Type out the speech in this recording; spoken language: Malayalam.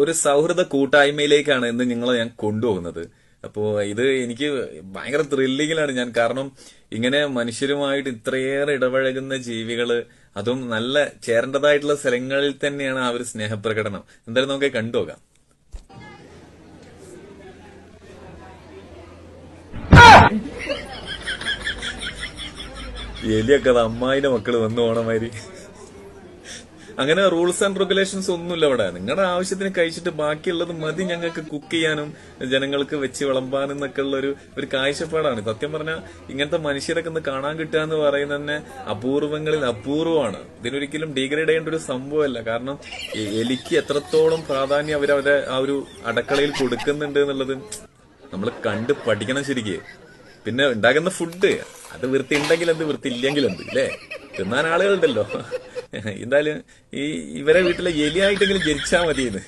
ഒരു സൗഹൃദ കൂട്ടായ്മയിലേക്കാണ് ഇന്ന് നിങ്ങളെ ഞാൻ കൊണ്ടുപോകുന്നത്. അപ്പോ ഇത് എനിക്ക് ഭയങ്കര ത്രില്ലിങ്ങിലാണ് ഞാൻ. കാരണം ഇങ്ങനെ മനുഷ്യരുമായിട്ട് ഇത്രയേറെ ഇടപഴകുന്ന ജീവികൾ അതും നല്ല ചേരേണ്ടതായിട്ടുള്ള സ്ഥലങ്ങളിൽ തന്നെയാണ് ആ ഒരു സ്നേഹപ്രകടനം. എന്തായാലും നമുക്ക് കണ്ടുപോകാം. എലിയൊക്കെ അത് അമ്മായിന്റെ മക്കൾ വന്നു പോണമാതിരി അങ്ങനെ റൂൾസ് ആൻഡ് റെഗുലേഷൻസ് ഒന്നുമില്ല അവിടെ. നിങ്ങളുടെ ആവശ്യത്തിന് കഴിച്ചിട്ട് ബാക്കിയുള്ളത് മതി ഞങ്ങൾക്ക് കുക്ക് ചെയ്യാനും ജനങ്ങൾക്ക് വെച്ച് വിളമ്പാനും എന്നൊക്കെ ഉള്ള ഒരു ഒരു കാഴ്ചപ്പാടാണ്. സത്യം പറഞ്ഞാൽ ഇങ്ങനത്തെ മനുഷ്യരൊക്കെ ഒന്ന് കാണാൻ കിട്ടുക എന്ന് പറയുന്നത് തന്നെ അപൂർവങ്ങളിൽ അപൂർവമാണ്. ഇതിനൊരിക്കലും ഡീഗ്രേഡ് ചെയ്യേണ്ട ഒരു സംഭവമല്ല. കാരണം എലിക്ക് എത്രത്തോളം പ്രാധാന്യം അവർ അവരെ ആ ഒരു അടക്കളയിൽ കൊടുക്കുന്നുണ്ട് എന്നുള്ളത് നമ്മൾ കണ്ട് പഠിക്കണം ശരിക്ക്. പിന്നെ ഉണ്ടാക്കുന്ന ഫുഡ് അത് വൃത്തി ഉണ്ടെങ്കിൽ എന്ത്? വൃത്തി ഇല്ലെങ്കിൽ എന്ത്? അല്ലേ തിന്നാൻ ആളുകളുണ്ടല്ലോ. എന്തായാലും ഈ ഇവരെ വീട്ടിലെ എലിയായിട്ടെങ്കിലും ജനിച്ചാൽ മതിയെന്ന്.